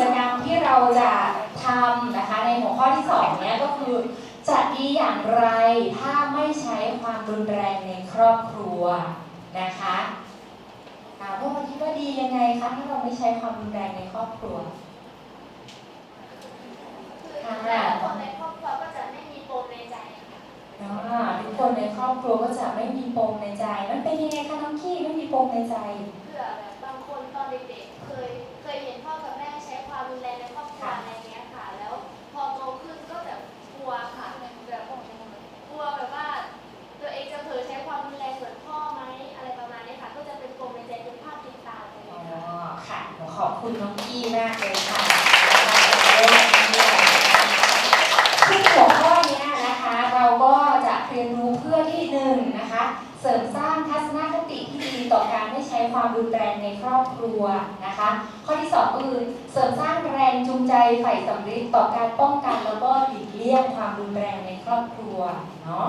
จกรรมที่เราจะทำนะคะในหัวข้อที่สองเนี้ยก็คือจะดีอย่างไรถ้าไม่ใช้ความรุนแรงในครอบครัวนะคะถามว่าคิดว่าดียังไงคะถ้าเราไม่ใช้ความรุนแรงในครอบครัวคือแต่คนในครอบครัวก็จะไม่มีปมในใจค่ะอ่าทุกคนในครอบครัวก็จะไม่มีปมในใจ มันเป็นยังไงคะน้องกี้ไม่มีปมในใจเผื่อแบบบางคนตอนเด็กๆเคยเคยเห็นพ่อกับแม่ใช้ ความรุนแรงในครอบครัวอะไรเงี้ยค่ะ แล้วพอโตขึ้นก็แบบกลัวค่ะแบบกลัวแบบว่า ตัวเองจะเผลอใช้ความรุนแรงเหมือนพ่อไหมอะไรประมาณนี้ค่ะ ก็จะเป็นปมในใจเป็นภาพติดตามไปเลอ๋อยค่ะค่ะหนูขอบคุณน้องกี้มากเลยค่ะซึ่งหัวข้อเนี้ยนะคะ เราก็จะเรียนรู้เพื่อที่หนึ่งนะคะ เสริมสร้างทัศนค ต่อการไม่ใช้ความรุนแรงในครอบครัวนะคะ ข้อที่สองก็คือเสริมสร้างแรงจูงใจใฝ่สำนึกต่อการป้องกันแล้วก็หลีกเลี่ยงความรุนแรงในครอบครัวเนาะ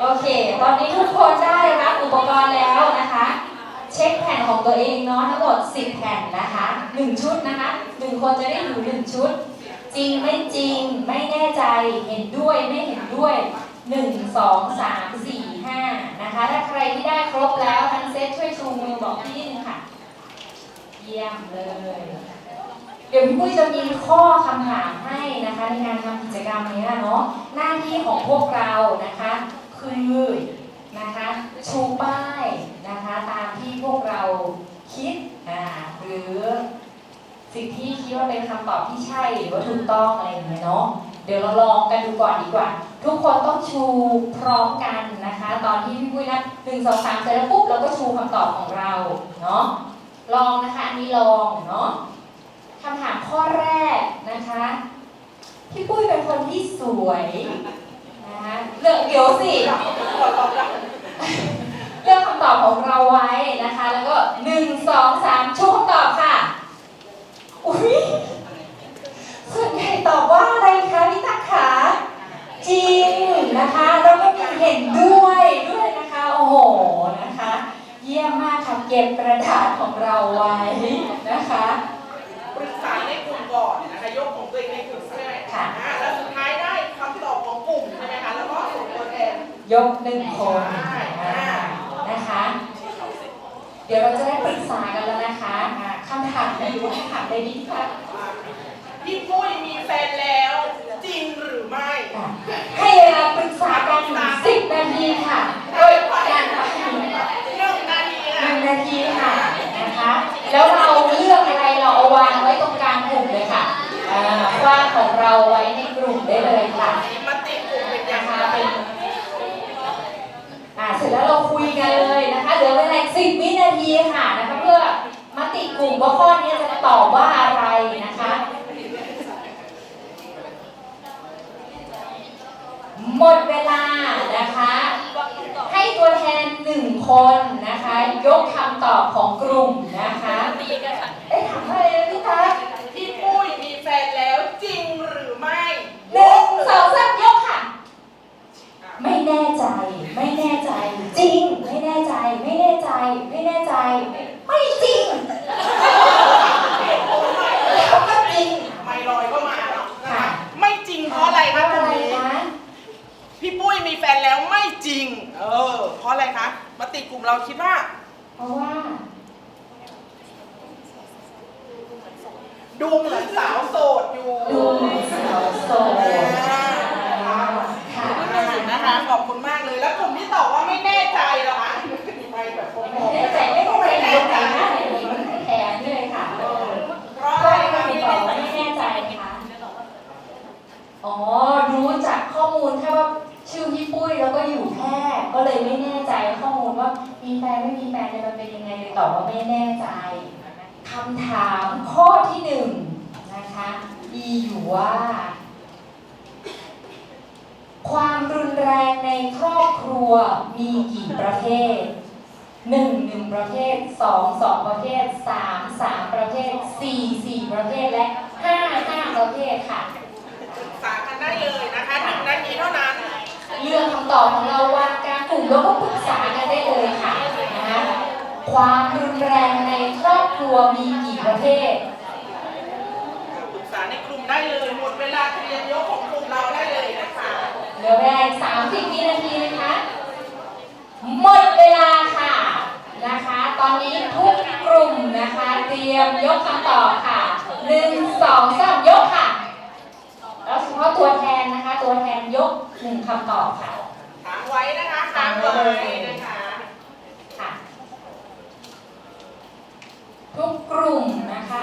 โอเค ตอนนี้ทุกคนได้รับอุปกรณ์แล้วนะคะ เช็คแผ่นของตัวเองเนาะทั้งหมด10 แผ่นนะคะ 1 ชุดนะคะ1คนจะได้อยู่1ชุด จริงไม่จริงไม่แน่ใจเห็นด้วยไม่เห็นด้วย 1 2 3 4 5นะคะ ถ้าใครที่ได้ครบแล้วทั้งเซตช่วยชูมือบอกพี่นิดนึงค่ะ เยี่ยมเลย เดี๋ยวพี่ปุ้ยจะมีข้อคำถามให้นะคะในการทำกิจกรรมนี้เนาะ หน้าที่ของพวกเรานะคะ คือนะคะชูป้ายนะคะตามที่พวกเราคิดอ่าหรือสิ่งที่คิดว่าเป็นคำตอบที่ใช่หรือว่าถูกต้องอะไรอย่างเงี้ยเนาะเดี๋ยวเราลองกันดูก่อนดีกว่า ทุกคนต้องชูพร้อมกันนะคะ ตอนที่พี่ปุ้ยนับหนึ่งสองสามเสร็จแล้วปุ๊บเราก็ชูคำตอบของเราเนาะลองนะคะอันนี้ลองเนาะคำถามข้อแรกนะคะพี่ปุ้ยเป็นคนที่สวยนะคะเลือกเดี๋ยวสิเลือกคำตอบของเราไว้นะคะ แล้วก็หนึ่งสองสามชูคำตอบค่ะอุ้ยส่วนใหญ่ตอบว่าอะไรคะพี่ตักขา จริงนะคะแล้วก็มีเห็นด้วยด้วยนะคะโอ้โหนะคะ เยี่ยมมากค่ะเก็บกระดาษของเราไว้นะคะปรึกษาในกลุ่มก่อนนะคะยกของตัวเองในกลุ่มใช่ไหมค่ะอ่าแล้วสุดท้ายได้คำตอบของกลุ่มใช่ไหมคะแล้วก็ส่งตัวแทนยกหนึ่งคนอ่านะคะ เดี๋ยวเราจะได้ปรึกษากันแล้วนะคะอ่าคำถามในคำถามในนี้ค่ะพี่ปุ้ยมีแฟนแล้ว จริงหรือไม่ให้เวลาปรึกษากันสิบนาทีค่ะโดยการทำหนึ่งหนึ่งนาทีนะนาทีค่ะนะคะ แล้วเราเลือกอะไรเราเอาวางไว้ตรงกลางกลุ่มเลยค่ะอ่าวางของเราไว้ในกลุ่มได้เลยค่ะมาติดกลุ่มเป็นอย่านะงคะไรเป็นอ่าเสร็จแล้วเราคุยกันเลยนะคะเหลือเวลาสิบวินาทีค่ะนะคะเพื่อมาติกลุ่มว่าข้อนี้จะตอบว่าอะไรนะคะ หมดเวลานะคะ ให้ตัวแทนหนึ่งคนนะคะ ยกคำตอบของกลุ่มนะคะเอ๊ะถามว่าอะไรนะพี่ทักพี่ปุ้ยมีแฟนแล้วจริงหรือไม่ หนึ่งสองสามยกค่ะ ไม่แน่ใจ ไม่แน่ใจ จริง ไม่แน่ใจ ไม่แน่ใจ ไม่แน่ใจ ไม่จริงแล้วก็จริง ไม่ลอยก็มาเนาะนะ ค่ะ คะไม่จริงเพราะอะไร เพ คะ ราะ ก อะ ลุ่ม ไร นี้ คะ พี่ปุ้ยมีแฟนแล้วไม่จริง เออ เพราะอะไรคะมาติกลุ่มเราคิดว่า เพราะว่า ดูเหมือนสาวโสดอยู่ ดูสาวโสด อ่า ค่ะ นะคะ ขอบคุณมากเลย แล้วกลุ่มที่ตอบว่าไม่แน่ใจเหรอคะไปแบบโปรโม ไม่ ท แน่ใจไม่แน่ใจตรงไหนนะแขนด้วยค่ะ เออเพราะ ก็ อะไร ไม่ คะ มี ไม่ ตอบ แน่ ว่า ใจ ไม่แน่ใจค่ะ อ๋อ รู้จากข้อมูลแค่ว่าชื่อพี่ปุ้ยแล้วก็อยู่แพร่ก็เลยไม่แน่ใจข้อมูลว่ามีแฟนไม่มีแฟนเนี่ยมันเป็นยังไงเลย ตอบว่าไม่แน่ใจคำถามข้อที่หนึ่งนะคะมีอยู่ว่า ความรุนแรงในครอบครัวมีกี่ประเภทหนึ่งหนึ่งประเภทสองสองประเภทสามสามประเภทสี่สี่ประเภทและห้าห้าประเภทค่ะปรึกษากันได้เลยนะคะหนึ่งนาทีเท่านั้น เรื่องคำตอบของเราวางกลางกลุ่มแล้วก็ปรึกษากันได้เลยค่ะนะ คะความรุนแรงในครอบครัวมีกี่ประเภทได้เลยหมดเวลาเตรียมยกของกลุ่มเราได้เลยนะคะเหลือเวลาอีก30วินาทีนะคะหมดเวลาค่ะนะคะ ตอนนี้ทุกกลุ่มนะคะ เตรียมยกคำตอบค่ะหนึ่งสองสามยกค่ะ แล้วเฉพาะตัวแทนนะคะ ตัวแทนยกหนึ่งคำตอบค่ะค้างไว้นะคะค้างไว้นะคะค่ะ ทุกกลุ่มนะคะ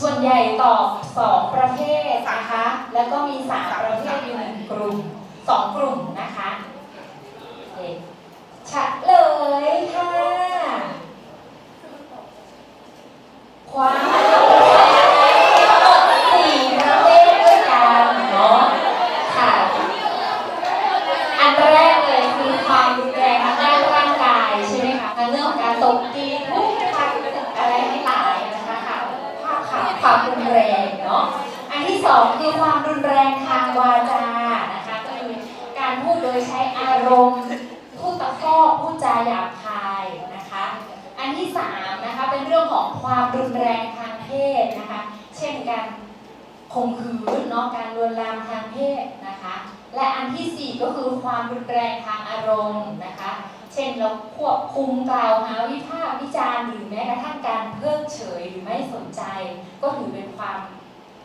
ส่วนใหญ่ตอบสองประเภทนะคะ แล้วก็มีสามประเภทอยู่หนึ่งกลุ่มสองกลุ่มนะคะโอเคเลยค่ะความสี่ประเภทด้วยกันเนาะค่ะ อันแรกเลยคือความรุนแรงทางด้านร่างกายใช่ไหมคะทั้งเรื่องของการตบตีทุบทับอะไรให้หลายนะคะค่ะภาพข่าวความรุนแรงเนาะ อันที่ สองคือความรุนแรงทางวาจานะคะก็คือการพูดโดยใช้อารมณ์พูดตะคอกพูดจาหยาบคายนะคะ อันที่สามนะคะเป็นเรื่องของความรุนแรงทางเพศนะคะ เช่นการข่มขืนเนาะการลวนลามทางเพศนะคะ และอันที่สี่ก็คือความรุนแรงทางอารมณ์นะคะ เช่นเราควบคุมกล่าวหาวิพากษ์วิจารณ์หรือแม้กระทั่งการเพิกเฉยหรือไม่สนใจ ก็ถือเป็นความ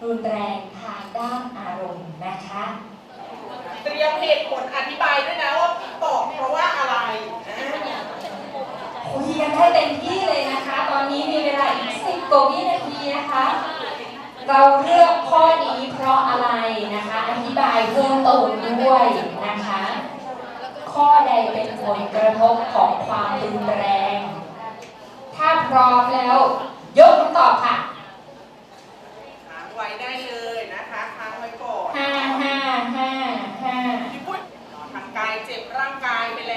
รุนแรงทางด้านอารมณ์นะคะ เตรียมเหตุผลอธิบายด้วยนะว่าตอบเพราะว่าอะไรนะคุยกันได้เต็มที่เลยนะคะ ตอนนี้มีเวลาอีกสิบกว่าวินาทีนะคะ เราเลือกข้อนี้เพราะอะไรนะคะ อธิบายเพิ่มเติมด้วยนะคะ ข้อใดเป็นผลกระทบของความรุนแรง ถ้าพร้อมแล้ว ยกคำตอบค่ะค้าง ไว้ได้เลยนะคะค้างไว้ก่อนห้าห้าห้าห้าพี่ปุ้ยทางกายเจ็บร่างกายไปแล้ว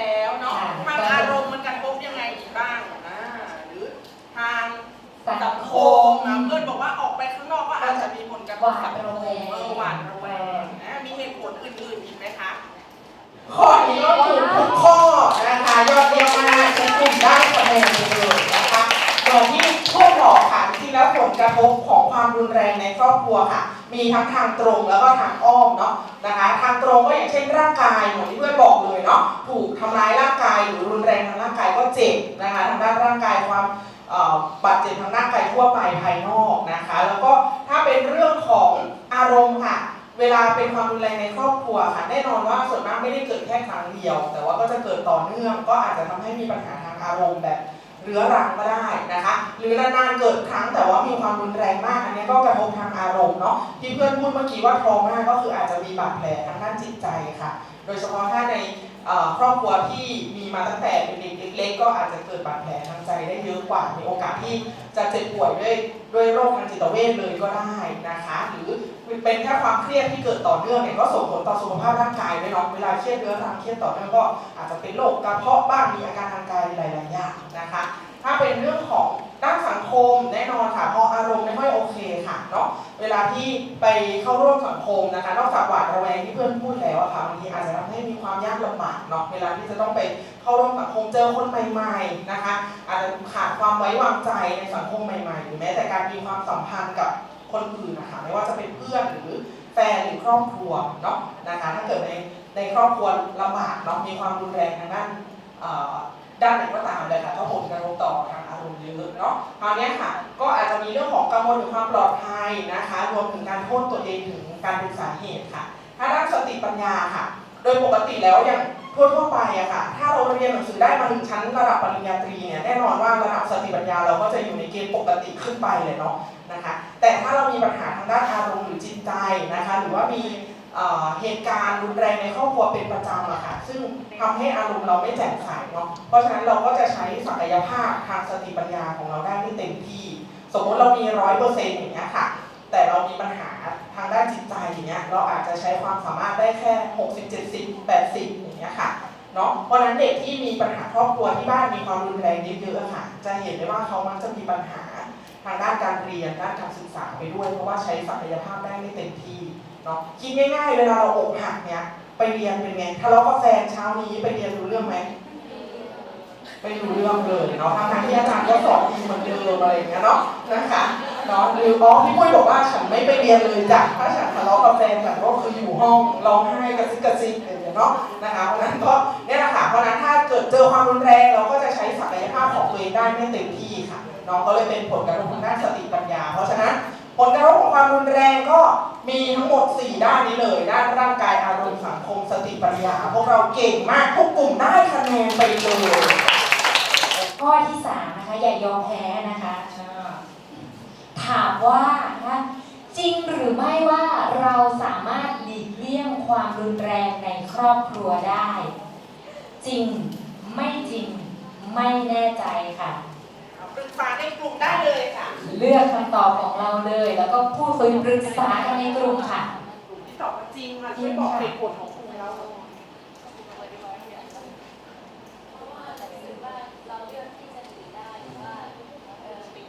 มีทั้งทางตรงแล้วก็ทางอ้อมเนาะนะคะทางตรงก็อย่างเช่นร่างกายเหมือนที่เพื่อนบอกเลยเนาะถูกทำร้ายร่างกายหรือรุนแรงทางร่างกายก็เจ็บนะคะทางด้านร่างกายความบาดเจ็บทางร่างกายทั่วไปภายนอกนะคะ แล้วก็ถ้าเป็นเรื่องของอารมณ์ค่ะเวลาเป็นความรุนแรงในครอบครัวค่ะแน่นอนว่าส่วนมากไม่ได้เกิดแค่ครั้งเดียว แต่ว่าก็จะเกิดต่อเนื่องก็อาจจะทำให้มีปัญหาทางอารมณ์แบบ เรื้อรังก็ได้นะคะ หรือนานๆเกิดครั้งแต่ว่ามีความรุนแรงมาก อันนี้ก็กระทบทางอารมณ์เนาะที่เพื่อนพูดเมื่อกี้ว่าทรมาก็คืออาจจะมีบาดแผลทางด้านจิตใจค่ะ โดยเฉพาะถ้าในครอบครัวที่มีมาตั้งแต่เป็นเด็กเล็กๆก็อาจจะเกิดบาดแผลทางใจได้เยอะกว่า มีโอกาสที่จะเจ็บป่วยด้วยด้วยโรคทางจิตเวชเลยก็ได้นะคะ หรือ เป็นแค่ความเครียดที่เกิดต่อเนื่องเนี่ยก็ส่งผลต่อสุขภาพร่างกายด้วยเนาะเวลาเครียดเรื้อรังเครียดต่อเนื่องก็อาจจะเป็นโรคกระเพาะบ้างมีอาการทางกายหลายๆอย่างนะคะ ถ้าเป็นเรื่องของด้านสังคมแน่นอนค่ะพออารมณ์ไม่ค่อยโอเคค่ะเนาะเวลาที่ไปเข้าร่วมสังคมนะคะนอกจากหวาดระแวงที่เพื่อนพูดแล้วอะค่ะบางทีอาจจะทำให้มีความยากลำบากเนาะเวลาที่จะต้องไปเข้าร่วมสังคมเจอคนใหม่ๆนะคะอาจจะขาดความไว้วางใจในสังคมใหม่ๆหรือแม้แต่การมีความสัมพันธ์กับ คนอื่นนะคะไม่ว่าจะเป็นเพื่อนหรือแฟนหรือครอบครัวเนาะนะคะถ้าเกิดในในครอบครัวลำบากเนาะมีความรุนแรงทางด้านด้านไหนก็ตามเลยค่ะก็ผลกระทบต่อทางอารมณ์เยอะเนาะคราวนี้ค่ะ ก็อาจจะมีเรื่องของกังวลถึงความปลอดภัยนะคะ รวมถึงการโทษตัวเองถึงการเป็นสาเหตุค่ะ ถ้าด้านสติปัญญาค่ะ โดยปกติแล้วอย่างทั่วๆไปอะค่ะ ถ้าเราเรียนหนังสือได้มาถึงชั้นระดับปริญญาตรีเนี่ย แน่นอนว่าระดับสติปัญญาเราก็จะอยู่ในเกณฑ์ปกติขึ้นไปเลยเนาะ นะคะ แต่ถ้าเรามีปัญหาทางด้านอารมณ์หรือจิตใจนะคะ หรือว่ามีเหตุการณ์รุนแรงในครอบครัวเป็นประจำอะค่ะ ซึ่งทำให้อารมณ์เราไม่แจ่มใสเนาะ เพราะฉะนั้นเราก็จะใช้ศักยภาพทางสติปัญญาของเราได้ไม่เต็มที่ สมมติเรามีร้อยเปอร์เซ็นต์อย่างเงี้ยค่ะ แต่เรามีปัญหาทางด้านจิตใจอย่างเงี้ย เราอาจจะใช้ความสามารถได้แค่60 70 80อย่างเงี้ยค่ะ เนาะ เพราะนั้นเด็กที่มีปัญหาครอบครัวที่บ้านมีความรุนแรงเยอะๆค่ะ จะเห็นได้ว่าเขามักจะมีปัญหา ทางด้านการเรียนด้านการศึกษาไปด้วย เพราะว่าใช้ศักยภาพได้ไม่เต็มที่เนาะคิดง่ายๆเวลาเราอกหักเนี่ยไปเรียนเป็นไงทะเลาะกับแฟนเช้านี้ไปเรียนรู้เรื่องไหมไม่รู้เรื่องเลยเนาะทั้งที่อาจารย์ก็สอนดีเหมือนเดิมอะไรอย่างเงี้ยเนาะนะคะเนาะหรืออ๋อพี่ปุ้ยบอกว่าฉันไม่ไปเรียนเลยจ้ะถ้าฉันทะเลาะกับแฟนฉันก็คืออยู่ห้องร้องไห้กระซิบกระซิบอย่างเงี้ยเนาะนะคะเพราะนั้นก็เนี่ยแหละค่ะเพราะฉะนั้นถ้าเกิดเจอความรุนแรงเราก็จะใช้ศักยภาพของตัวเองได้ไม่เต็มที่ค่ะ น้องก็เลยเป็นผลกระทบทางด้านสติปัญญา เพราะฉะนั้นผลกระทบของความรุนแรงก็มีทั้งหมด 4 ด้านนี้เลย ด้านร่างกายอารมณ์สังคมสติปัญญา พวกเราเก่งมากทุกกลุ่มได้คะแนนไปเลยข้อที่สามนะคะอย่ายอมแพ้นะคะถามว่านะคะจริงหรือไม่ว่าเราสามารถหลีกเลี่ยงความรุนแรงในครอบครัวได้ จริงไม่จริงไม่แน่ใจค่ะ ปรึกษาในกลุ่มได้เลยค่ะ เลือกคำตอบของเราเลย แล้วก็พูดคุยปรึกษากันในกลุ่มค่ะ กลุ่มที่ตอบว่าจริงค่ะช่วยบอกเหตุผลของกลุ่มเราเพราะว่ารู้สึกว่าเราเลือกที่จะหนีได้หรือว่าเออหลี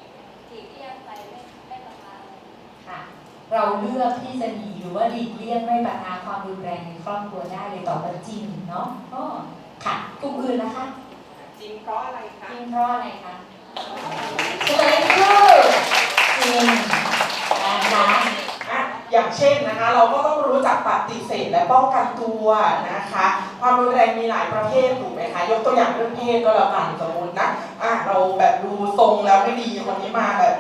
กเลี่ยงไปไม่ไม่ประมาทค่ะเราเลือกที่จะหนีหรือว่าหลีกเลี่ยงไม่ประทาความรุนแรงในครอบครัวได้เลยตอบว่าจริงเนาะอ้อค่ะกลุ่มอื่นนะคะ จริงเพราะอะไรคะจริงเพราะอะไรคะ เฉลยคือจริงนะคะอะอย่างเช่นนะคะ เราก็ต้องรู้จักปฏิเสธและป้องกันตัวนะคะ ความรุนแรงมีหลายประเภทถูกไหมคะยกตัวอย่างเรื่องเพศก็แล้วกันสมมตินะอะเราแบบดูทรงแล้วไม่ดีคนนี้มาแบบ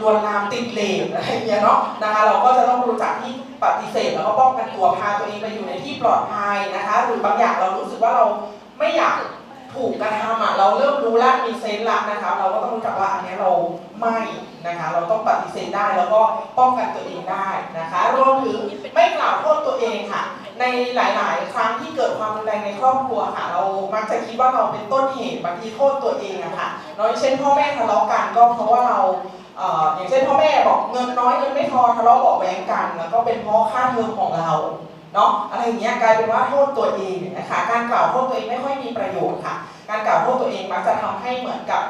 ลวนลามติดเลวอะไรเงี้ยเนาะนะคะเราก็จะต้องรู้จักที่ปฏิเสธแล้วก็ป้องกันตัวพาตัวเองไปอยู่ในที่ปลอดภัยนะคะ หรือบางอย่างเรารู้สึกว่าเราไม่อยาก ถูกกระทำอะเราเริ่มรู้แล้วมีเซนส์ละนะคะ เราก็ต้องรู้จักว่าอันนี้เราไม่นะคะ เราต้องปฏิเสธได้แล้วก็ป้องกันตัวเองได้นะคะรวมถึงไม่กล่าวโทษตัวเองค่ะ ในหลาย ๆ ครั้งที่เกิดความรุนแรงในครอบครัวค่ะ เรามักจะคิดว่าเราเป็นต้นเหตุบางทีโทษตัวเองอะค่ะเนาะอย่างเช่นพ่อแม่ทะเลาะกันก็เพราะว่าเราเออย่างเช่นพ่อแม่บอกเงินน้อยเงินไม่พอทะเลาะเบาะแว้งกัน แล้วก็เป็นเพราะค่าเทอมของเรา เนาะอะไรอย่างเงี้ยกลายเป็นว่าโทษตัวเองนะคะการกล่าวโทษตัวเองไม่ค่อยมีประโยชน์ค่ะ การกล่าวโทษตัวเองมักจะทำให้เหมือนกับ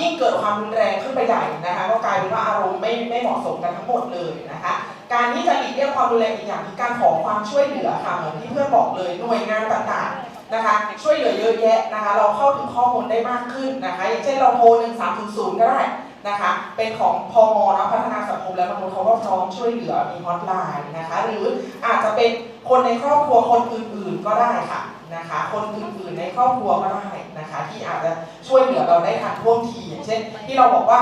ยิ่งเกิดความรุนแรงขึ้นไปใหญ่นะคะก็กลายเป็นว่าอารมณ์ไม่ไม่เหมาะสมกันทั้งหมดเลยนะคะการที่จะหลีกเลี่ยงความรุนแรงอีกอย่างคือการขอความช่วยเหลือค่ะเหมือนที่เพื่อนบอกเลยหน่วยงานต่างๆนะคะ ช่วยเหลือเยอะแยะนะคะ เราเข้าถึงข้อมูลได้มากขึ้นนะคะอย่างเช่นเราโทร 1300 ก็ได้ นะคะ เป็นของพมนะพัฒนาสังคมและมนุษย์เขาก็พร้อมช่วยเหลือมีฮอตไลน์นะคะ หรืออาจจะเป็นคนในครอบครัวคนอื่นๆก็ได้ค่ะนะคะ คนอื่นๆในครอบครัวก็ได้นะคะ ที่อาจจะช่วยเหลือเราได้ทันท่วงทีอย่างเช่น ที่เราบอกว่า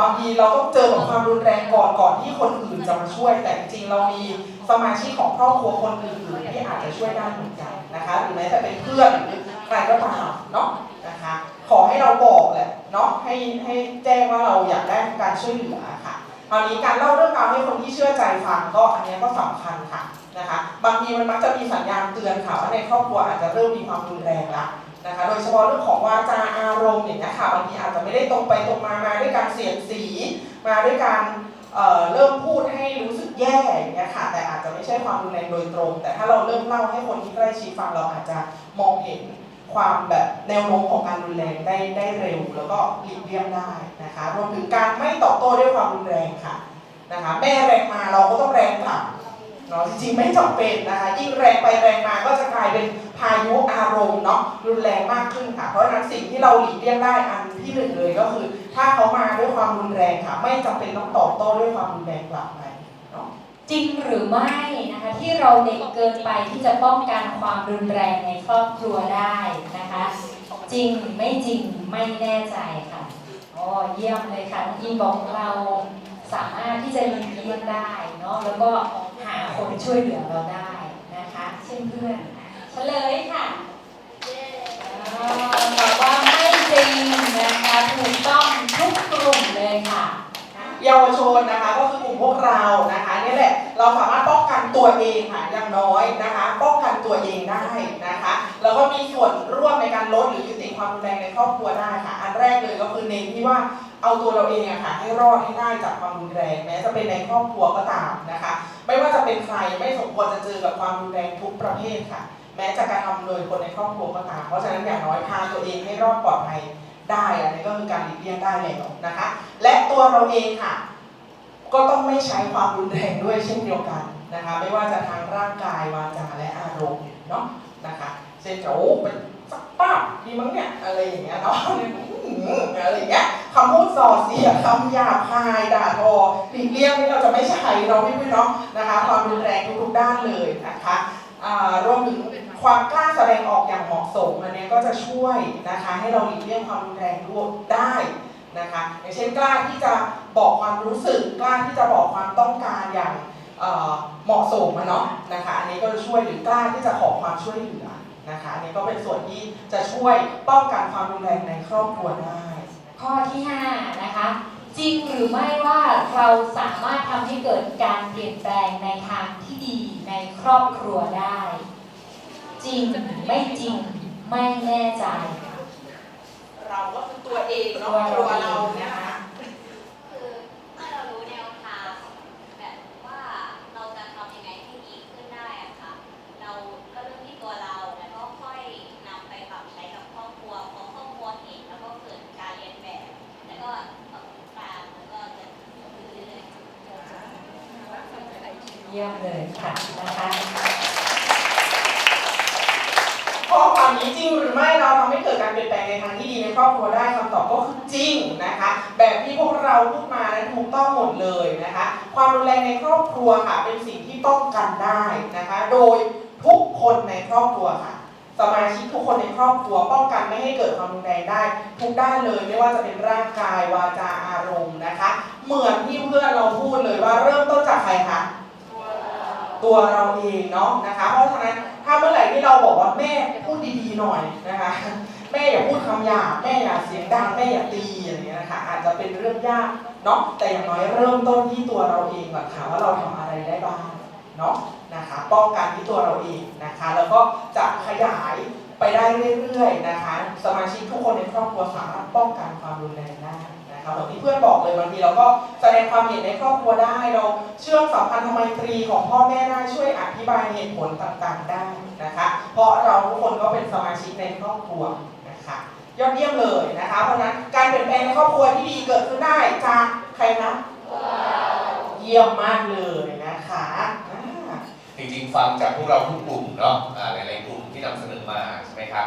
บางทีเราต้องเจอกับความรุนแรงก่อนก่อนที่คนอื่นจะมาช่วย แต่จริงเรามีสมาชิกของครอบครัวคนอื่นๆที่อาจจะช่วยได้เหมือนกันนะคะหรือแม้แต่เป็นเพื่อนหรือ ใครก็ตามเนาะนะคะ ขอให้เราบอกแหละเนาะให้ให้แจ้งว่าเราอยากได้การช่วยเหลือค่ะคราวนี้การเล่าเรื่องราวให้คนที่เชื่อใจฟังก็อันนี้ก็สำคัญค่ะนะคะ บางทีมันมักจะมีสัญญาณเตือนค่ะว่าในครอบครัวอาจจะเริ่มมีความรุนแรงละนะคะ โดยเฉพาะเรื่องของวาจาอารมณ์อย่างนี้ค่ะบางทีอาจจะไม่ได้ตรงไปตรงมามาด้วยการเสียดสี มาด้วยการเอ่อเริ่มพูดให้รู้สึกแย่อย่างเงี้ยค่ะ แต่อาจจะไม่ใช่ความรุนแรงโดยตรง แต่ถ้าเราเริ่มเล่าให้คนที่ใกล้ชิดฟังเราอาจจะมองเห็น ความแบบแนวโน้มของการรุนแรงได้ได้เร็ว แล้วก็หลีกเลี่ยงได้นะคะรวมถึงการไม่ตอบโต้ด้วยความรุนแรงค่ะนะคะแม่แรงมาเราก็ต้องแรงกลับเนาะจริงๆไม่จำเป็นนะคะยิ่งแรงไปแรงมาก็จะกลายเป็นพายุอารมณ์เนาะรุนแรงมากขึ้นค่ะ เพราะฉะนั้นสิ่งที่เราหลีกเลี่ยงได้อันที่หนึ่งเลยก็คือ ถ้าเขามาด้วยความรุนแรงค่ะ ไม่จำเป็นต้องตอบโต้ด้วยความรุนแรงกลับเนาะ จริงหรือไม่นะคะที่เราเด็กเกินไปที่จะป้องกันความรุนแรงในครอบครัวได้นะคะ จริงไม่จริงไม่แน่ใจค่ะอ๋อเยี่ยมเลยค่ะน้องอิมบอกเราสามารถที่จะหลีเลี่ยงได้เนาะแล้วก็หาคนช่วยเหลือเราได้นะคะ เช่นเพื่อนเฉลยค่ะเย้อ่าตอบว่าไม่จริงนะคะถูกต้องทุกกลุ่มเลยค่ะ เยาวชนนะคะ ก็คือกลุ่มพวกเรานะคะนี่แหละเราสามารถป้องกันตัวเองค่ะอย่างน้อยนะคะ ป้องกันตัวเองได้นะคะ แล้วก็มีส่วนร่วมในการลดหรือยุติความรุนแรงในครอบครัวได้ค่ะ อันแรกเลยก็คือเน้นที่ว่าเอาตัวเราเองอะค่ะให้รอดให้ได้จากความรุนแรงแม้จะเป็นในครอบครัวก็ตามนะคะ ไม่ว่าจะเป็นใครไม่สมควรจะเจอกับความรุนแรงทุกประเภทค่ะ แม้จะกระทำโดยคนในครอบครัวก็ตามเพราะฉะนั้นอย่างน้อยพาตัวเองให้รอดปลอดภัย ได้อันนี้ก็คือการหลีกเลี่ยงได้แล้วนะคะ และตัวเราเองค่ะ ก็ต้องไม่ใช้ความรุนแรงด้วยเช่นเดียวกันนะคะ ไม่ว่าจะทางร่างกายวาจาและอารมณ์เนาะนะคะเช่นจะโอ้เป็นสักป้าบดีมั้งเนี่ยอะไรอย่างเงี้ยเนาะอื้อหืออะไรอย่างเงี้ยคำพูดส่อเสียคำหยาบคายด่าทอหลีกเลี่ยงนี่เราจะไม่ใช้เนาะพี่พี่ๆเนาะนะคะ ความรุนแรงทุกๆด้านเลยนะคะอ่ารวมถึง ความกล้าแสดงออกอย่างเหมาะสมอันนี้ก็จะช่วยนะคะให้เราหลีกเลี่ยงความรุนแรงด้วยได้นะคะอย่างเช่นกล้าที่จะบอกความรู้สึกกล้าที่จะบอกความต้องการอย่างเหมาะสมอะเนาะนะคะอันนี้ก็จะช่วยหรือกล้าที่จะขอความช่วยเหลือนะคะอันนี้ก็เป็นส่วนที่จะช่วยป้องกันความรุนแรงในครอบครัวได้ข้อที่5นะคะจริงหรือไม่ว่าเราสามารถทำให้เกิดการเปลี่ยนแปลงในทางที่ดีในครอบครัวได้ จริงไม่จริงไม่แน่ใจ เราก็คือตัวเองเนาะตัวเราเนี่ยนะคะคือเมื่อเรารู้แนวทางแบบว่าเราจะทำยังไงให้ดีขึ้นได้อะค่ะ เราก็เริ่มที่ตัวเราแล้วก็ค่อยนำไปปรับใช้กับครอบครัวพอครอบครัวเห็นแล้วก็เกิดการเรียนแบบ แล้วก็ปรับตามแล้วก็จะเรื่อยๆเยี่ยมเลยค่ะนะคะ ข้อความนี้จริงหรือไม่เราทำให้เกิดการเปลี่ยนแปลงในทางที่ดีใน ครอบครัวได้คำตอบก็คือจริงนะคะ แบบที่พวกเราพูดมานั้นถูกต้องหมดเลยนะคะ ความรุนแรงในครอบครัวค่ะ เป็นสิ่งที่ป้องกันได้นะคะ โดยทุกคนในครอบครัวค่ะ สมาชิกทุกคนในครอบครัว ป้องกันไม่ให้เกิดความรุนแรงได้ ทุกด้านเลยไม่ว่าจะเป็นร่างกายวาจาอารมณ์นะคะ เหมือนที่เพื่อนเราพูดเลยว่าเริ่มต้นจากใครคะตัวเราเองเนาะนะคะ เพราะฉะนั้นถ้าเมื่อไหร่ที่เราบอกว่าแม่พูดดีๆหน่อยนะคะ แม่อย่าพูดคำหยาบแม่อย่าเสียงดังแม่อย่าตีอย่างเงี้ยนะคะอาจจะเป็นเรื่องยากเนาะแต่อย่างน้อยเริ่มต้นที่ตัวเราเองก่อนค่ะว่าเราทำอะไรได้บ้างเนาะนะคะป้องกันที่ตัวเราเองนะคะ แล้วก็จะขยายไปได้เรื่อยๆนะคะ สมาชิกทุกคนในครอบครัวสามารถป้องกันความรุนแรงได้นะคะเหมือนที่เพื่อนบอกเลยบางทีเราก็แสดงความเห็นในครอบครัวได้เราเชื่อมสัมพันธไมตรีของพ่อแม่ได้ช่วยอธิบายเหตุผลต่างๆได้นะคะ เพราะเราทุกคนก็เป็นสมาชิกในครอบครัว คะยอดเยี่ยมเลยนะคะ เพราะนั้นการเปลี่ยนแปลงในครอบครัวที่ดีเกิดขึ้นได้จากใครนะเยี่ยมมากเลยนะคะจริงๆฟังจากพวกเราทุกกลุ่มเนาะหลายๆกลุ่มที่นำเสนอมาใช่ไหมครับ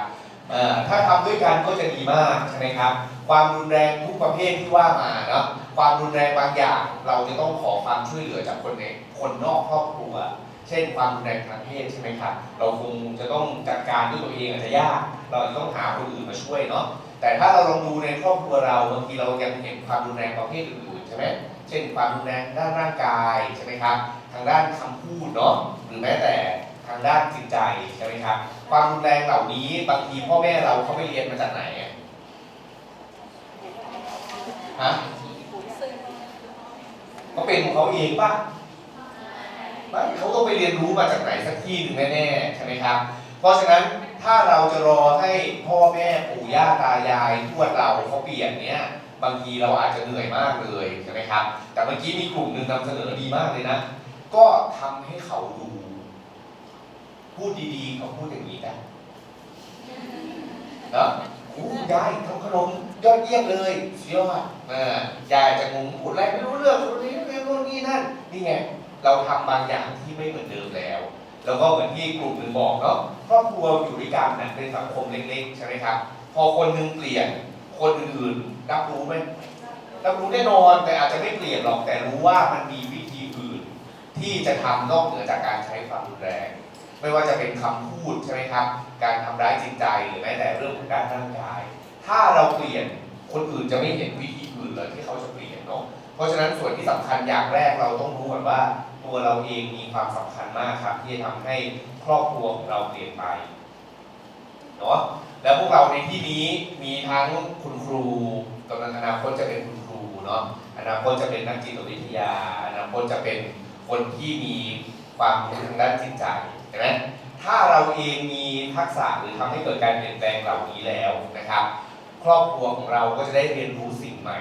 ถ้าทำด้วยกันก็จะดีมากใช่ไหมครับ ความรุนแรงทุกประเภทที่ว่ามาเนาะความรุนแรงบางอย่าง เราจะต้องขอความช่วยเหลือจากคนในคนนอกครอบครัว เช่นความรุนแรงทางเพศใช่ไหมครับเราคงจะต้องจัดการด้วยตัวเองอาจจะยาก เราจะต้องหาคนอื่นมาช่วยเนาะแต่ถ้าเราลองดูในครอบครัวเราบางทีเรายังเห็นความรุนแรงประเภทอื่นๆใช่ไหมเช่นความรุนแรงด้านร่างกายใช่ไหมครับทางด้านคำพูดเนาะหรือแม้แต่ทางด้านจิตใจใช่ไหมครับความรุนแรงเหล่านี้บางทีพ่อแม่เราเขาไปเรียนมาจากไหนฮะเขาเป็นของเขาเองปะ เขาต้องไปเรียนรู้มาจากไหนสักที่หนึ่งแน่ๆใช่ไหมครับ เพราะฉะนั้นถ้าเราจะรอให้พ่อแม่ปู่ย่าตายายทวดเราเขาเปลี่ยนเนี้ยบางทีเราอาจจะเหนื่อยมากเลยใช่ไหมครับ แต่เมื่อกี้มีกลุ่มหนึ่งนำเสนอดีมากเลยนะ ก็ทำให้เขาดู พูดดีๆเขาพูดอย่างนี้นะเนาะโอ้ยายทำขนมยอดเยี่ยมเลยสุดยอดอ่ายายจะงงพูดอะไรไม่รู้เรื่องพูดนี้เรื่องโน่นนี่นั่นนี่ไง เราทำบางอย่างที่ไม่เหมือนเดิมแล้ว แล้วก็เหมือนที่กลุ่มหนึ่งบอกเนาะครอบครัวอยู่ด้วยกันนะเป็นสังคมเล็กๆใช่ไหมครับ พอคนหนึ่งเปลี่ยน คนอื่นๆรับรู้ไหมรับรู้แน่นอนแต่อาจจะไม่เปลี่ยนหรอกแต่รู้ว่ามันมีวิธีอื่น ที่จะทำนอกเหนือจากการใช้ความรุนแรง ไม่ว่าจะเป็นคำพูดใช่ไหมครับ การทำร้ายจิตใจหรือแม้แต่เรื่องของด้านร่างกาย ถ้าเราเปลี่ยนคนอื่นจะไม่เห็นวิธีอื่นเลยที่เขาจะเปลี่ยนเนาะเพราะฉะนั้นส่วนที่สำคัญอย่างแรกเราต้องรู้ก่อนว่า ตัวเราเองมีความสำคัญมากครับ ที่จะทำให้ครอบครัวของเราเปลี่ยนไปเนาะแล้วพวกเราในที่นี้มีทั้งคุณครูกำลังอนาคตจะเป็นคุณครูเนาะอนาคตจะเป็นนักจิตวิทยา อนาคตจะเป็นคนที่มีความรู้ทางด้านจิตใจเห็นไหมถ้าเราเองมีทักษะหรือทำให้เกิดการเปลี่ยนแปลงเหล่านี้แล้วนะครับ ครอบครัวของเราก็จะได้เรียนรู้สิ่งใหม่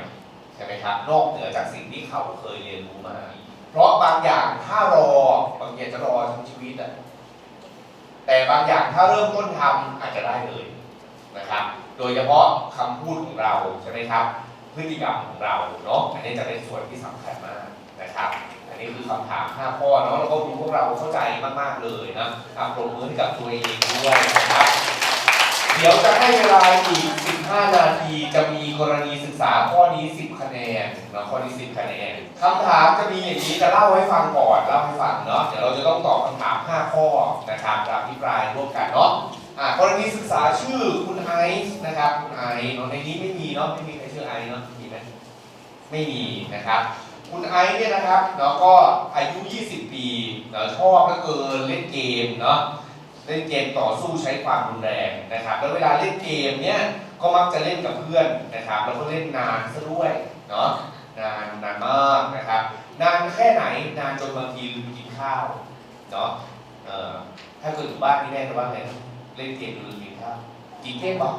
ใช่ไหมครับนอกเหนือจากสิ่งที่เขาเคยเรียนรู้มา เพราะบางอย่างถ้ารอบางอย่างจะรอทั้งชีวิตอะแต่บางอย่างถ้าเริ่มต้นทำอาจจะได้เลยนะครับ โดยเฉพาะคำพูดของเราใช่ไหมครับ พฤติกรรมของเราเนาะอันนี้จะเป็นส่วนที่สำคัญมากนะครับ อันนี้คือคำถาม 5 ข้อเนาะแล้วก็รู้พวกเราเข้าใจมากๆเลยนะทำปรบมือให้กับตัวเองด้วยนะครับ เดี๋ยวจะให้เวลาอีก 5 นาทีจะมีกรณีศึกษาข้อนี้ 10 คะแนนเนาะข้อนี้ 10 คะแนนคำถามจะมีอย่างนี้จะเล่าให้ฟังก่อนเล่าให้ฟังเนาะเดี๋ยวเราจะต้องตอบคำถาม 5 ข้อนะครับตามที่ปลายร่วมกันเนาะอ่ากรณีศึกษาชื่อคุณไอซ์นะครับคุณไอซ์เนาะในนี้ไม่มีเนาะไม่มีใครชื่อไอซ์เนาะมีไหมไม่มีนะครับคุณไอซ์เนี่ยนะครับเนาะก็อายุ 20 ปีเนาะชอบเหลือเกินเล่นเกมเนาะเล่นเกมต่อสู้ใช้ความรุนแรงนะครับ แล้วเวลาเล่นเกมเนี่ย ก็มักจะเล่นกับเพื่อนนะครับแล้วก็เล่นนานซะด้วยเนาะนานนานมากนะครับนานแค่ไหนนานจนบางทีลืมกินข้าวเนาะเอ่อถ้าเกิดอยู่บ้านนี่แม่จะว่าไงนะเล่นเกมลืมกินข้าวกินเกมบอก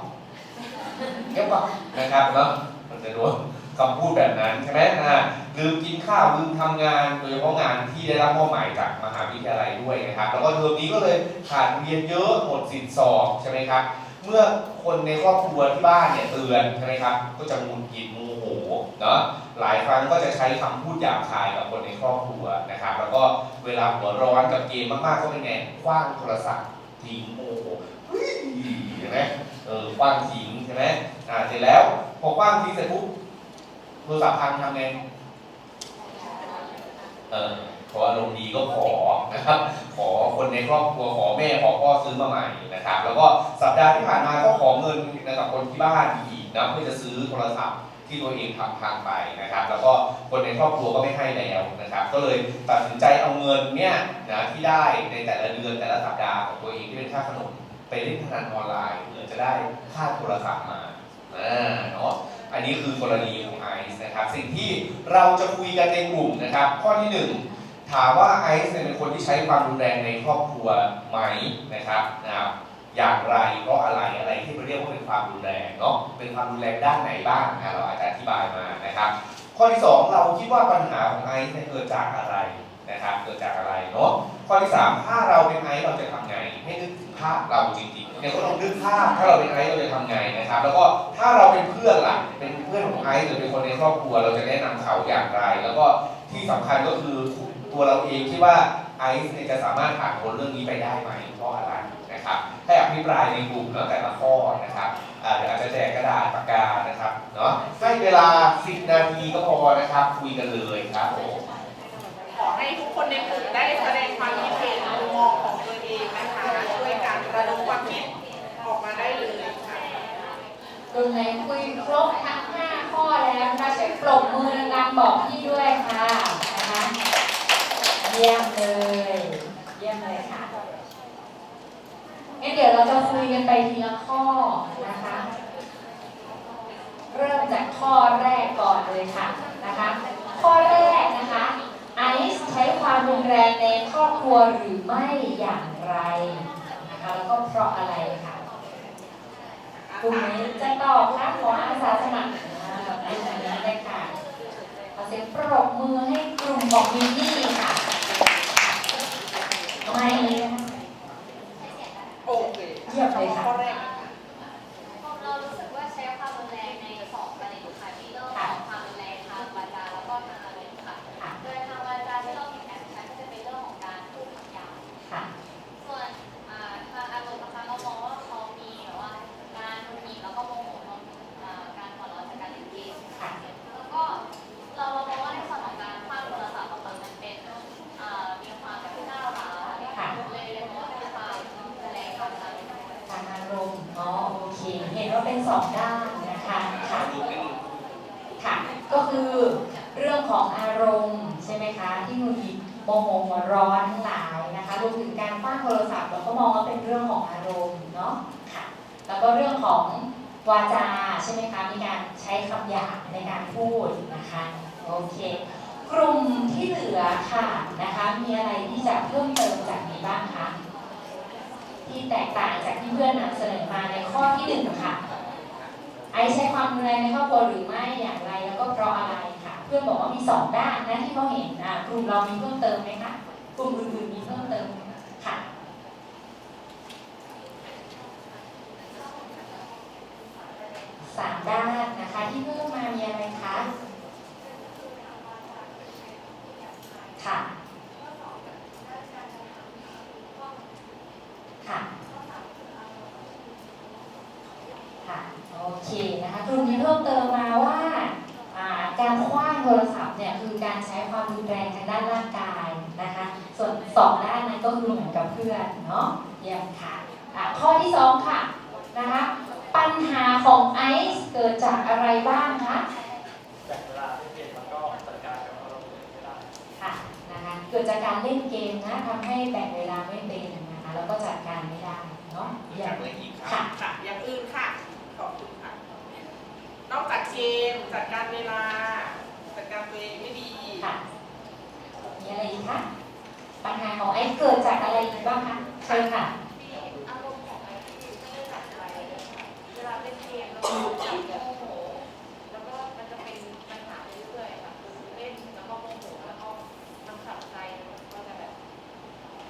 เกมบอกนะครับเนาะมันจะโดนคำพูดแบบนั้นใช่ไหมอ่าลืมกินข้าวลืมทำงานโดยเฉพาะงานที่ได้รับมอบหมายจากมหาวิทยาลัยด้วยนะครับ แล้วก็เทอมนี้ก็เลยขาดเรียนเยอะหมดสินสอบใช่ไหมครับ เมื่อคนในครอบครัวที่บ้านเนี่ยเตือนใช่ไหมครับ ก็จะมุนกินโมโหเนาะหลายครั้งก็จะใช้คำพูดหยาบคายกับคนในครอบครัวนะครับ แล้วก็เวลาหัวร้อนกับเกมมากๆก็เป็นไงคว้างโทรศัพท์ทิ้งโมโหเฮ้ยเห็นไหมเออคว้างทิ้งใช่ไหมอ่าเสร็จแล้วพอคว้างทิ้งเสร็จปุ๊บโทรศัพท์พังทำไงเออ พออารมณ์ดีก็ขอนะครับ ขอคนในครอบครัวขอแม่ขอพ่อซื้อมาใหม่นะครับ แล้วก็สัปดาห์ที่ผ่านมาก็ขอเงินกับคนที่บ้านอีกนะเพื่อจะซื้อโทรศัพท์ที่ตัวเองทำพังไปนะครับ แล้วก็คนในครอบครัวก็ไม่ให้แล้วนะครับ ก็เลยตัดสินใจเอาเงินเนี่ยนะที่ได้ในแต่ละเดือนแต่ละสัปดาห์ของตัวเองที่เป็นค่าขนมไปเล่นพนันออนไลน์เพื่อจะได้ค่าโทรศัพท์มาอ่าเนาะอันนี้คือกรณีของไอซ์นะครับ สิ่งที่เราจะคุยกันในกลุ่มนะครับ ข้อที่หนึ่ง ถามว่าไอซ์เนี่ยเป็นคนที่ใช้ความรุนแรงในครอบครัวไหมนะครับนะครับอย่างไรเพราะอะไรอะไรที่เราเรียกว่าเป็นความรุนแรงเนาะเป็นความรุนแรงด้านไหนบ้างอะเราอาจจะอธิบายมานะครับ ข้อที่สองเราคิดว่าปัญหาของไอซ์เนี่ยเกิดจากอะไรนะครับเกิดจากอะไรเนาะข้อที่สามถ้าเราเป็นไอซ์เราจะทำไงให้นึกถึงภาพเราจริงๆเนี่ยก็ลองนึกภาพถ้าเราเป็นไอซ์เราจะทำไงนะครับ แล้วก็ถ้าเราเป็นเพื่อนล่ะเป็นเพื่อนของไอซ์หรือเป็นคนในครอบครัว เราจะแนะนำเขาอย่างไร แล้วก็ที่สำคัญก็คือ ตัวเราเองคิดว่าไอซ์เนี่ยจะสามารถผ่านพ้นเรื่องนี้ไปได้ไหมเพราะอะไรนะครับให้อภิปรายในกลุ่มแล้วแต่ละข้อนะครับอ่าเดี๋ยวอาจจะแจกกระดาษปากกานะครับเนาะให้เวลา 10 นาทีก็พอนะครับ คุยกันเลยครับผมขอให้ทุกคนในกลุ่มได้แสดงความคิดเห็นมุมมองของตัวเองนะคะช่วยกันระดมความคิดออกมาได้เลยค่ะกลุ่มไหนคุยครบทั้ง5ข้อแล้วนะคะช่วยปรบมือดังๆบอกพี่ด้วยค่ะนะคะ เยี่ยมเลย เยี่ยมเลยค่ะงั้นเดี๋ยวเราจะคุยกันไปทีละข้อนะคะ เริ่มจากข้อแรกก่อนเลยค่ะนะคะ ข้อแรกนะคะ ไอซ์ใช้ความรุนแรงในครอบครัวหรือไม่อย่างไรนะคะแล้วก็เพราะอะไรค่ะกลุ่มนี้จะตอบค่ะขออาสาสมัครดูตัวนี้เลยค่ะขอเสียงปรบมือให้กลุ่มของมินนี่ค่ะ ไม่นะคะโอเคเยี่ยมเลยค่ะ หยาบในการพูดนะคะโอเค กลุ่มที่เหลือค่ะนะคะมีอะไรที่จะเพิ่มเติมจากนี้บ้างคะที่แตกต่างจากที่เพื่อนนำเสนอมาในข้อที่หนึ่งค่ะ ไอใช้ความรุนแรงในครอบครัวหรือไม่อย่างไรแล้วก็เพราะอะไรค่ะ เพื่อนบอกว่ามีสองด้านนะที่เขาเห็นอ่ากลุ่มเรามีเพิ่มเติมไหมคะกลุ่มอื่นๆมีเพิ่มเติมไหมคะค่ะ สามด้านนะคะ ที่เพิ่มมามีอะไรคะ ค่ะ ค่ะ ค่ะ โอเคนะคะกกลุ่มนี้เพิ่มเติมมาว่าการคว้างโทรศัพท์เนี่ยคือการใช้ความรุนแรงทางด้านร่างกายนะคะ ส่วนสองด้านนั้นก็คือเหมือนกับเพื่อนเนาะเยี่ยมค่ะ ข้อที่สองค่ะนะคะ ปัญหาของไอซ์เกิดจากอะไรบ้างคะแบ่งเวลาให้เปลี่ยนแล้วก็จัดการกับอารมณ์ไม่ได้ค่ะนะคะเกิดจากการเล่นเกมนะทำให้แบ่งเวลาไม่เป็นนะคะแล้วก็จัดการไม่ได้เนาะรู้เยี่ยจัมกอะไรอีกครับค่ะค่ะอย่างอื่นค่ะขอบคุณค่ะนอกจากเกมจัดการเวลาจัดการตัวเองไม่ดีค่ะมีอะไรอีกคะปัญหาของไอซ์เกิดจากอะไรอีกบ้างคะเชิญค่ะ เป็นปัญหาไปเรื่อยๆค่ะคือเล่นแล้วก็โมโหแล้วก็มันขัดใจมันก็จะแบบ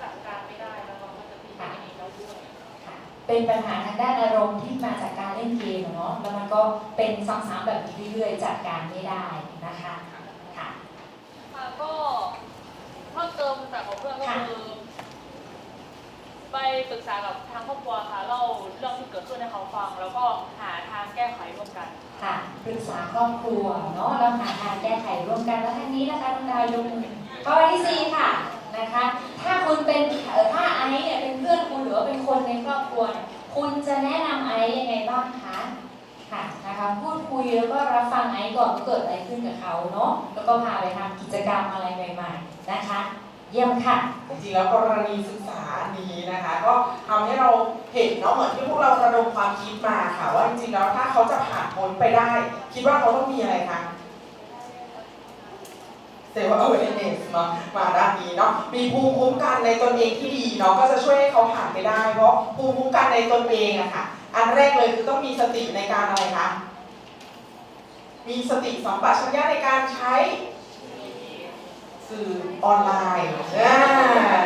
จัดการไม่ได้แล้วเราก็จะมีอย่างนี้เราด้วยค่ะเป็นปัญหาทางด้านอารมณ์ที่มาจากการเล่นเกมอะเนาะแล้วมันก็เป็นซ้ำๆแบบนี้เรื่อยๆจัดการไม่ได้นะคะค่ะค่ะก็เพิ่มเติมจากของเพื่อนก็ค่ะคือ ไปปรึกษากับทางครอบครัวค่ะเล่าเรื่องที่เกิดขึ้นให้เขาฟัง แล้วก็หาทางแก้ไขร่วมกัน ค่ะปรึกษาครอบครัวเนาะแล้วหาทางแก้ไขร่วมกันแล้วทางนี้นะคะน้องดาวยกมือข้อที่สี่ค่ะนะคะ ถ้าคุณเป็นเอ่อถ้าไอซ์เนี่ยเป็นเพื่อนคุณหรือว่าเป็นคนในครอบครัวเนี่ยคุณจะแนะนำไอซ์ยังไงบ้างคะค่ะนะคะพูดคุยแล้วก็รับฟังไอซ์ก่อนว่าเกิดอะไรขึ้นกับเขาเนาะแล้วก็พาไปทำกิจกรรมอะไรใหม่ ๆ นะคะ เยี่ยมค่ะ จริงๆแล้วกรณีศึกษาอันนี้นะคะ ก็ทำให้เราเห็นเนาะเหมือนที่พวกเราระดมความคิดมาค่ะ ว่าจริงๆแล้วถ้าเขาจะผ่านพ้นไปได้ คิดว่าเขาต้องมีอะไรคะเซลล์ awareness เนามาด้านนี้เนาะมีภูมิคุ้มกันในตนเองที่ดีเนาะก็จะช่วยให้เขาผ่านไปได้ เพราะภูมิคุ้มกันในตนเองอะค่ะอันแรกเลยคือต้องมีสติในการอะไรคะมีสติสัมปชัญญะในการใช้ สื่อออนไลน์อ่า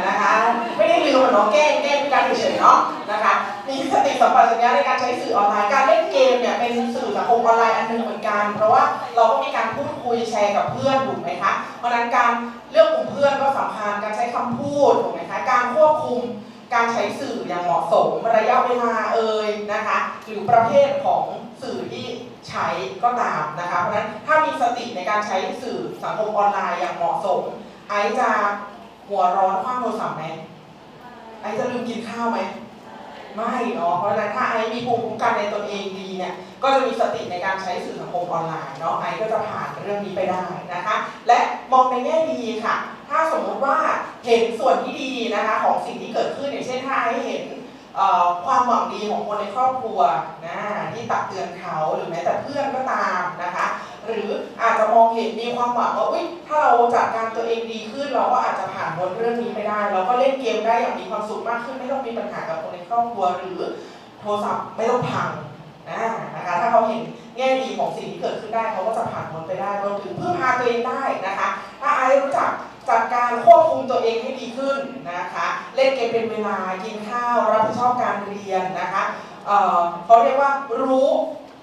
นะคะ ไม่ได้ลืมเนาะแกล้งแกล้งกันเฉยๆเนาะนะคะ มีสติสัมปชัญญะในการใช้สื่อออนไลน์ การเล่นเกมเนี่ยเป็นสื่อสังคมออนไลน์อันหนึ่งเหมือนกัน เพราะว่าเราก็มีการพูดคุยแชร์กับเพื่อนถูกไหมคะ เพราะนั้นการเลือกกลุ่มเพื่อนก็สำคัญ การใช้คำพูดถูกไหมคะ การควบคุม การใช้สื่ออย่างเหมาะสมระยะเวลาเอ่ยนะคะ หรือประเภทของสื่อที่ใช้ก็ตามนะคะ เพราะฉะนั้นถ้ามีสติในการใช้สื่อสังคมออนไลน์อย่างเหมาะสม ไอจะหัวร้อนคว้างโทรศัพท์ไหมไอจะลืมกินข้าวไหมไม่เนาะเพราะฉะนั้นถ้าไอมีภูมิคุ้มกันในตนเองดีเนี่ยก็จะมีสติในการใช้สื่อสังคมออนไลน์เนาะไอก็จะผ่านเรื่องนี้ไปได้นะคะ และมองในแง่ดีค่ะ ถ้าสมมติว่าเห็นส่วนที่ดีนะคะของสิ่งที่เกิดขึ้นอย่างเช่นถ้าไอซ์เห็นความหวังดีของคนในครอบครัวนะที่ตักเตือนเขาหรือแม้แต่เพื่อนก็ตามนะคะ หรืออาจจะมองเห็นมีความหวังว่าอุ๊ยถ้าเราจัดการตัวเองดีขึ้น เราก็อาจจะผ่านพ้นเรื่องนี้ไปได้ เราก็เล่นเกมได้อย่างมีความสุขมากขึ้นไม่ต้องมีปัญหากับคนในครอบครัว หรือโทรศัพท์ไม่ต้องพังนะนะคะถ้าเขาเห็นแง่ดีของสิ่งที่เกิดขึ้นได้เขาก็จะผ่านพ้นไปได้รวมถึงพึ่งพาตัวเองได้นะคะ ถ้าไอรู้จัก จัดการควบคุมตัวเองให้ดีขึ้นนะคะ เล่นเกมเป็นเวลา กินข้าว รับผิดชอบการเรียนนะคะเอ่อเขาเรียกว่ารู้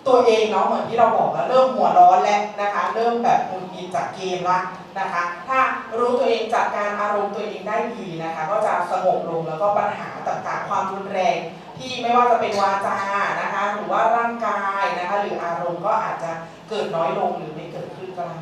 ตัวเองเนาะเหมือนที่เราบอกแล้วเริ่มหัวร้อนแล้วนะคะ เริ่มแบบหงุดหงิดจากเกมละนะคะ ถ้ารู้ตัวเองจัดการอารมณ์ตัวเองได้ดีนะคะ ก็จะสงบลงแล้วก็ปัญหาต่างๆความรุนแรง ที่ไม่ว่าจะเป็นวาจานะคะ หรือว่าร่างกายนะคะ หรืออารมณ์ก็อาจจะเกิดน้อยลงหรือไม่เกิดขึ้นก็ได้